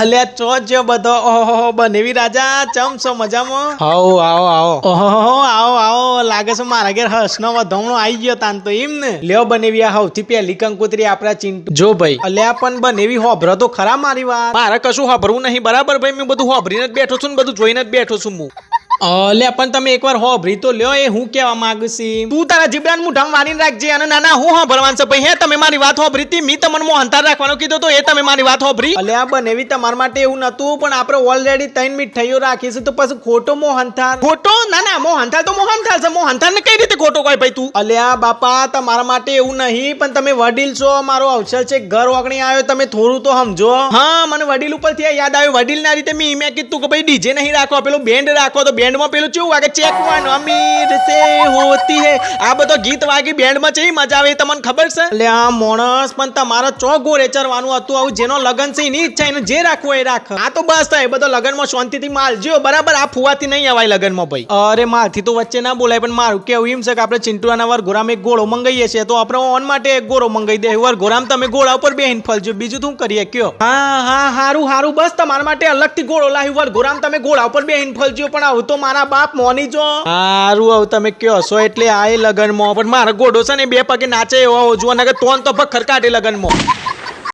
અલ્યા ચો જો બધો ઓહો બનેવી રાજા ચમ છો મજામાં? આવો આવો આવો ઓહો આવો આવો લાગે છે મારા ઘેર હસનો વધમણો આવી ગયો તાન તો એમ ને. લ્યો બનેવી આ સૌથી પહેલી કંકોત્રી આપણા ચિંટુ. જો ભાઈ. અલ્યા પણ બનેવી હોભરો તો ખરા મારી વાત. મારે કશું હોભરવું નહીં બરાબર ભાઈ? મેં બધું હોભરીને જ બેઠો છું ને બધું જોઈને જ બેઠો છું હું. અલ્યા પણ તમે એકવાર હોભરી તો લ્યો એ હું કહેવા માંગુ છું તું તારા જીબડાન મુઠામાં વાળીને રાખજે અને નાના હું હા ભરવાન છે. ભાઈ હે તમે મારી વાત હોભરી હતી મી તમને મોહનતાર રાખવાનો કીધો તો એ તમે મારી વાત હોભરી બને એવી તમારા માટે એવું નતું પણ આપણે ઓલરેડી ત્રણ મીઠાઈઓ રાખી રાખીશું તો પછી ખોટો મોહનથાર ખોટો? ના ના મોહનથાર તો મોહનથાર છે. મોહનથાર ને કઈ રીતે ખોટો કોઈ ભાઈ તું? અલ્યા બાપા તમારા માટે એવું નહીં પણ તમે વડીલ છો મારો અવસર છે ઘર ઓગણી આવ્યો તમે થોડું તો સમજો. હા મને વડીલ ઉપરથી આ યાદ આવ્યું. વડીલ ના રીતે મેં મેં કીધું કે ભાઈ ડીજે નહીં રાખો પેલું બેન્ડ રાખો તો બેન્ડમાં પેલું ચેવું વાગે? ચેક અમીર સે હોતી હે. આ બધો ગીત વાગી બેન્ડમાં છે મજા આવે તમને ખબર છે? એટલે આ માણસ, પણ તમારો ચોગો રેચરવાનું ચરવાનું હતું આવું, જેનો લગન છે એની ઈચ્છા, એને જે રાખવું એ રાખ. આ તો બસ થાય બધો લગનમાં શાંતિથી માલજો બરાબર, આ ફુવાથી નહીં અવાય લગનમાં ભાઈ. અરે, મારથી તો વચ્ચે ના બોલાય, પણ મારું કેવું એમ છે કે આપણે ચિંટુઆના વર ગોરામ એક ગોળો મંગાઈએ છીએ, તો આપણે ઓન માટે એક ગોળો મંગાઈ દે. વાર ગોરામ તમે ગોળા ઉપર બેહીન ફલજો. બીજું શું કરીએ, કયો? હા હા, હારું હારું, બસ તમારા માટે અલગથી ગોળો લાવ્યું. વર ગોરામ તમે ગોળા ઉપર બેહીન ફલજો, પણ આવું તો મારા બાપ મોની જો. હારું આવું તમે કયો છો એટલે આ લગનમાં. પણ મારા ગોડો છે ને બે પગે નાચે એવો હોવો જોઈએ કે તોન તો પગ ખરકાટે લગનમાં.